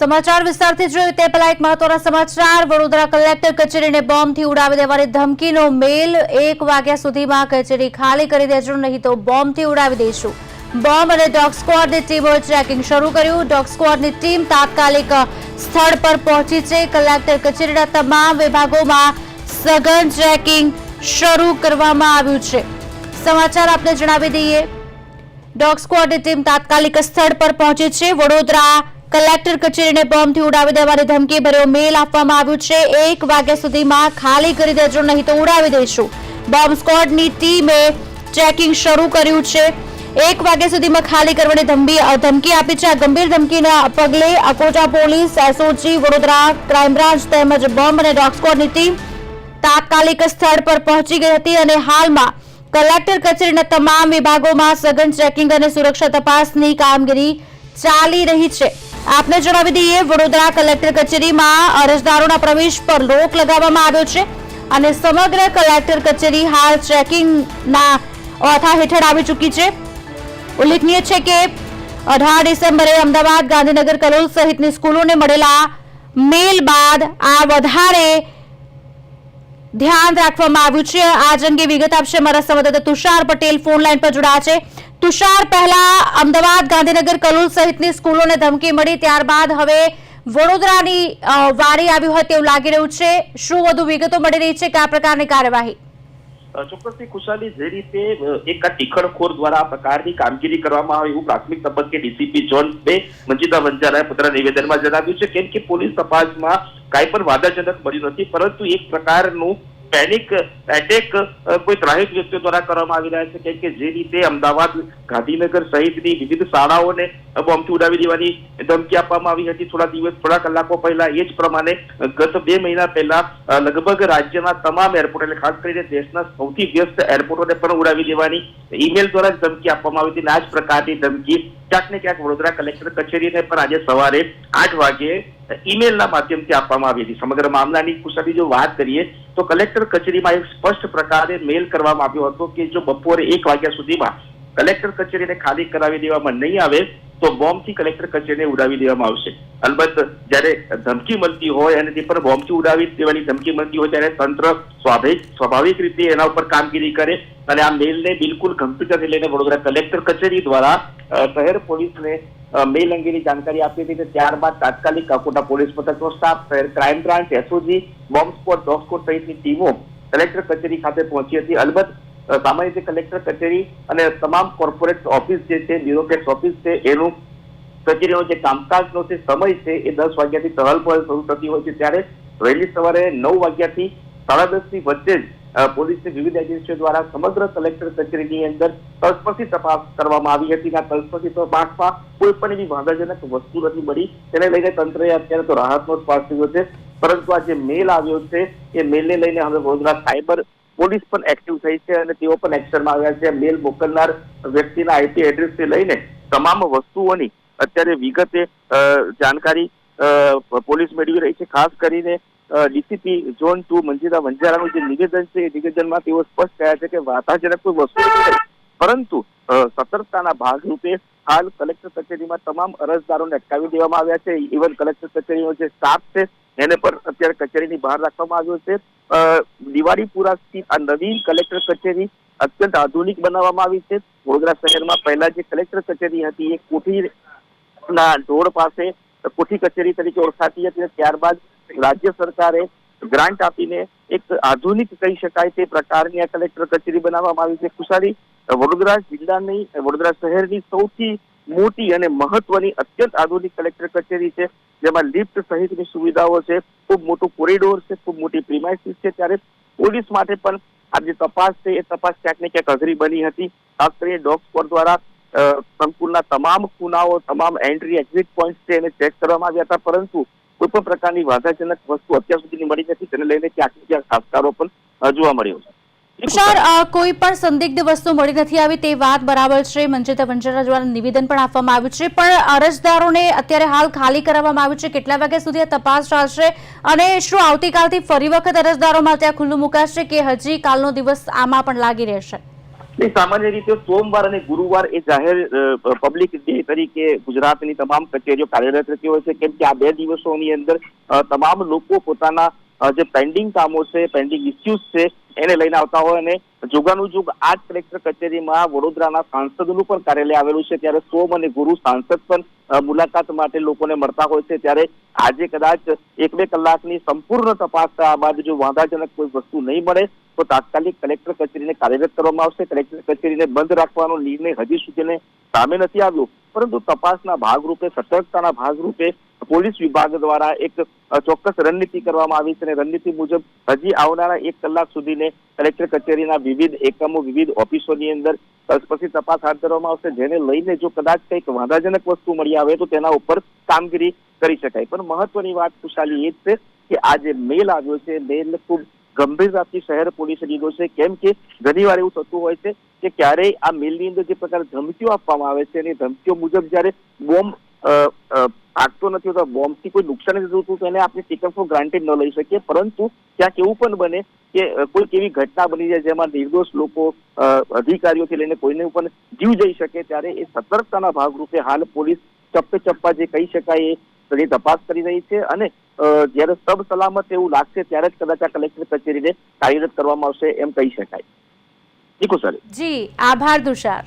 સમાચાર વિસ્તારથી જોયું તે પહેલા એક મહત્વના સમાચાર. વડોદરા કલેક્ટર કચેરીને બોમ્બથી ઉડાવી દેવાની ધમકીનો મેલ એક વાગ્યા સુધીમાં કચેરી ખાલી કરી દેજો, નહીં તો બોમ્બથી ઉડાવી દઈશું. બોમ્બ અને ડોગ સ્ક્વોડની ટીમોએ ચેકિંગ શરૂ કર્યું. ડોગ સ્ક્વોડની ટીમ તાત્કાલિક સ્થળ પર પહોંચી છે. કલેક્ટર કચેરીના તમામ વિભાગોમાં સઘન ચેકિંગ શરૂ કરવામાં આવ્યું છે. સમાચાર આપને જણાવી દઈએ. ડોગ સ્ક્વોડની ટીમ તાત્કાલિક સ્થળ પર પહોંચી છે. વડોદરા કલેક્ટર કચેરીને બોમ્બથી ઉડાવી દેવાની ધમકી ભર્યો મેલ આપવામાં આવ્યું છે. એક વાગ્યા સુધીમાં ખાલી કરી દેજો, નહીં તો ઉડાવી દઈશું. બોમ્બ સ્કોડની ટીમે ચેકિંગ શરૂ કર્યું છે. એક વાગ્યા સુધીમાં ખાલી કરવાની ધમકી ધમકી આપી છે. આ ગંભીર ધમકીના પગલે Akota police, SOG, Vadodara crime branch તેમજ બોમ્બ અને ડોગ સ્કોડની ટીમ તાત્કાલિક સ્થળ પર પહોંચી ગઈ હતી અને હાલમાં કલેક્ટર કચેરીના તમામ વિભાગોમાં સઘન ચેકિંગ અને સુરક્ષા તપાસની કામગીરી ચાલી રહી છે. આપને જણાવી દઈએ, વડોદરા કલેક્ટર કચેરીમાં અરજદારોના પ્રવેશ પર રોક લગાવવામાં આવ્યો છે અને સમગ્ર કલેક્ટર કચેરી હાલ ચેકિંગના ઓથા હેઠળ આવી ચૂકી છે. ઉલ્લેખનીય છે કે અઢાર ડિસેમ્બરે અમદાવાદ ગાંધીનગર કલોલ સહિતની સ્કૂલોને મળેલા મેલ બાદ આ વધારે ધ્યાન રાખવામાં આવ્યું છે. આજ અંગે વિગત આપશે અમારા સંવાદદાતા તુષાર પટેલ. ફોન લાઈન પર જોડાયા છે. તુષાર પહેલા અમદાવાદ ગાંધીનગર કલોલ સહિતની સ્કૂલોને ધમકી મળી. ત્યારબાદ હવે વડોદરાની વારી આવી હોય તેવું લાગી રહ્યું છે. શું વધુ વિગતો મળી રહી છે કે આ પ્રકારની કાર્યવાહી? ચોક્કસથી ખુશાલી જે રીતે એક આ ટીખળખોર દ્વારા આ પ્રકારની કામગીરી કરવામાં આવે એવું પ્રાથમિક તબક્કે ડીસીપી જોન બે, મંજિતા વંજારાએ પોતાના નિવેદનમાં જણાવ્યું છે. કેમ કે પોલીસ તપાસમાં કાંઈ પણ વાદાજનક મળ્યું નથી, પરંતુ એક પ્રકારનું પેનિક એટેક કોઈ ત્રાહિત વ્યક્તિઓ દ્વારા કરવામાં આવી રહ્યા છે. કેમ કે જે રીતે અમદાવાદ, ગાંધીનગર સહિતની વિવિધ શાળાઓને બોમ્બથી ઉડાવી દેવાની ધમકી આપવામાં આવી હતી. થોડા દિવસ, થોડા કલાકો પહેલા એ જ પ્રમાણે ગત બે મહિના પહેલા લગભગ રાજ્યના તમામ એરપોર્ટ એટલે ખાસ કરીને દેશના સૌથી વ્યસ્ત એરપોર્ટોને પણ ઉડાવી દેવાની ઈમેલ દ્વારા જ ધમકી આપવામાં આવી હતી. આ જ પ્રકારની ધમકી ક્યાંક ને ક્યાંક વડોદરા કલેક્ટર કચેરીને પણ આજે સવારે આઠ વાગે ઈમેલના માધ્યમથી આપવામાં આવી હતી. સમગ્ર મામલાની કુશળી જો વાત કરીએ, તો કલેક્ટર કચેરીમાં એક સ્પષ્ટ પ્રકારે મેલ કરવામાં આવ્યો હતો કે જો બપોરે એક વાગ્યા સુધીમાં કલેક્ટર કચેરીને ખાલી કરાવી દેવામાં નહીં આવે તો બોમ્બથી કલેક્ટર કચેરીને ઉડાવી દેવામાં આવશે. અલબત્ત, જ્યારે ધમકી મળતી હોય અને તે પણ બોમ્બથી ઉડાવી દેવાની ધમકી મળતી હોય ત્યારે તંત્ર સ્વાભાવિક સ્વાભાવિક રીતે એના ઉપર કામગીરી કરે અને આ મેલને બિલકુલ ગંભીરતાથી લઈને વડોદરા કલેક્ટર કચેરી દ્વારા શહેર પોલીસને મેલ અંગેની જાણકારી આપી હતી ત્યારબાદ તાત્કાલિક કાકોટા પોલીસ મથકનો સ્ટાફ, શહેર crime branch, SOG, bomb squad dog squad સહિતની ટીમો કલેક્ટર કચેરી ખાતે પહોંચી હતી. અલબત્ત સામાન્ય રીતે કલેક્ટર કચેરી અને તમામ કોર્પોરેટ ઓફિસ જે છે બ્યુરોક્રેટ ઓફિસ છે, એનું કચેરીનો જે કામકાજનો જે સમય છે, એ દસ વાગ્યાથી ચહલ પહલ શરૂ થતી હોય છે. ત્યારે વહેલી સવારે નવ વાગ્યાથી સાડા દસની વચ્ચે જ પોલીસની વિવિધ એજન્સીઓ દ્વારા સમગ્ર કલેક્ટર કચેરીની અંદર તલસ્પર્શી તપાસ કરવામાં આવી હતી આ તલસ્પર્શી તપાસમાં કોઈ પણ એવી વાંધાજનક વસ્તુ નથી મળી. તેને લઈને તંત્રએ અત્યારે તો રાહતનો શ્વાસ લીધો છે. પરંતુ આ જે મેલ આવ્યો છે, એ મેલને લઈને હવે વડોદરા સાયબર પોલીસ પણ એક્ટિવ થઈ છે અને તેઓ પણ એક્શનમાં આવ્યા છે. મેલ મોકલનાર વ્યક્તિના આઈપી એડ્રેસથી લઈને તમામ વસ્તુઓની અત્યારે વિગતે જાણકારી પોલીસ મેળવી રહી છે. ખાસ કરીને ડીસીપી ઝોન ટુ મંજીરા વંજારાનું જે નિવેદન છે, એ નિવેદનમાં તેઓ સ્પષ્ટ કહ્યા છે કે વાતાજનક કોઈ વસ્તુ નથી. પરંતુ સતર્કતાના ભાગરૂપે હાલ કલેક્ટર કચેરીમાં તમામ અરજદારોને અટકાવી દેવામાં આવ્યા છે. ઇવન કલેક્ટર કચેરીનો જે સ્ટાફ છે, એને પણ અત્યારે કચેરીની બહાર રાખવામાં આવ્યો છે. દિવાળીપુરા સ્થિત આ નવી કલેક્ટર કચેરી અત્યંત આધુનિક બનાવવામાં આવી છે. વડોદરા શહેરમાં પહેલા જે કલેક્ટર કચેરી હતી, એ કોઠી ના ઢોળ પાસે કોઠી કચેરી તરીકે ઓળખાતી હતી ત્યારબાદ રાજ્ય સરકારે ગ્રાન્ટ આપીને એક આધુનિક કહી શકાય તે પ્રકારની આ કલેક્ટર કચેરી બનાવવામાં આવી છે. ખુશાલી વડોદરા જિલ્લાની, વડોદરા શહેરની સૌથી મોટી અને મહત્વની અત્યંત આધુનિક કલેક્ટર કચેરી છે, જેમાં લિફ્ટ સહિતની સુવિધાઓ છે, ખૂબ મોટું કોરિડોર છે, ખૂબ મોટી પ્રિમાઇસીસ છે. ત્યારે પોલીસ માટે પણ આ જે તપાસ છે, એ તપાસ ક્યાંક ને ક્યાંક અઘરી બની હતી. ખાસ કરીને ડોગ સ્કોડ દ્વારા સંકુલના તમામ ખૂનાઓ, તમામ એન્ટ્રી એક્ઝિટ પોઈન્ટ છે એને ચેક કરવામાં આવ્યા હતા. પરંતુ કોઈ પણ પ્રકારની વાંધાજનક વસ્તુ અત્યાર સુધીની મળી નથી. તેને લઈને ક્યાંક ક્યાંક ખાસકારો પણ જોવા મળ્યો છે. અ, કોઈ પણ સંદિગ્ધ વસ્તુ મળી નથી આવી તે વાત બરાબર છે. મંજિતા વંજારા દ્વારા નિવેદન પણ આપવામાં આવ્યું છે. પણ અરજદારોને અત્યારે હાલ ખાલી કરાવવામાં આવ્યું છે. કેટલા વાગ્યા સુધી આ તપાસ ચાલશે? અને શું આવતીકાલથી ફરી વખત અરજદારો માટે આ ખુલ્લું મુકાશે કે હજી કાલનો દિવસ આમાં પણ લાગી રહેશે? સામાન્ય રીતે સોમવાર અને ગુરુવાર એ જાહેર પબ્લિક ડે તરીકે ગુજરાતની તમામ કચેરીઓ કાર્યરત રહેતી હોય છે. કેમ કે આ બે દિવસોની અંદર તમામ લોકો પોતાના જે પેન્ડિંગ કામો છે પેન્ડિંગ ઇસ્યુઝ છે, એને લઈને આવતા હોય અને જોગાનું જોગ આ જ કલેક્ટર કચેરીમાં વડોદરાના સાંસદનું પણ કાર્યાલય આવેલું છે. ત્યારે સોમ અને ગુરુ સાંસદ પણ મુલાકાત માટે લોકોને મળતા હોય છે. ત્યારે આજે કદાચ એક બે કલાકની સંપૂર્ણ તપાસ થયા બાદ જો વાંધાજનક કોઈ વસ્તુ નહીં મળે, તો તાત્કાલિક કલેક્ટર કચેરીને કાર્યરત કરવામાં આવશે. કલેક્ટર કચેરીને બંધ રાખવાનો નિર્ણય હજી સુધીને સામે નથી આવ્યો. પરંતુ તપાસના ભાગરૂપે, સતર્કતાના ભાગરૂપે પોલીસ વિભાગ દ્વારા એક ચોક્કસ રણનીતિ કરવામાં આવી છે અને રણનીતિ મુજબ હજી આવનારા એક કલાક સુધીને કલેક્ટર કચેરીના વિવિધ એકમો, વિવિધ ઓફિસોની અંદર પછી તપાસ હાથ ધરવામાં આવશે, જેને લઈને જો કદાચ કંઈક વાંધાજનક વસ્તુ મળી આવે તો તેના ઉપર કામગીરી કરી શકાય. પણ મહત્વની વાત ખુશાલી એ જ છે કે આ જે મેલ આવ્યો છે, મેલ ખૂબ ગંભીરતાથી શહેર પોલીસે લીધો છે. કેમ કે ઘણી એવું થતું હોય છે કે ક્યારેય આ મેલની અંદર જે પ્રકારે ધમકીઓ આપવામાં આવે છે અને ધમકીઓ મુજબ જ્યારે બોમ્બ ફાટતો નથી હોતો, બોમ્બથી કોઈ નુકસાન થતું તો એને આપણે ટેકન ફોર ગ્રાન્ટેડ ન લઈ શકીએ. પરંતુ ક્યાંક એવું પણ બને કે કોઈક એવી ઘટના બની જાય જેમાં નિર્દોષ લોકો અધિકારીઓથી લઈને કોઈને પણ જીવ જઈ શકે ત્યારે એ સતર્કતાના ભાગરૂપે હાલ પોલીસ ચપ્પે ચપ્પા જે કહી શકાય એ તપાસ કરી રહી છે અને જ્યારે સબ સલામત એવું લાગશે ત્યારે જ કદાચ આ કલેક્ટર કચેરીને કાર્યરત કરવામાં આવશે એમ કહી શકાય. જી સર? જી, આભાર, તુષાર.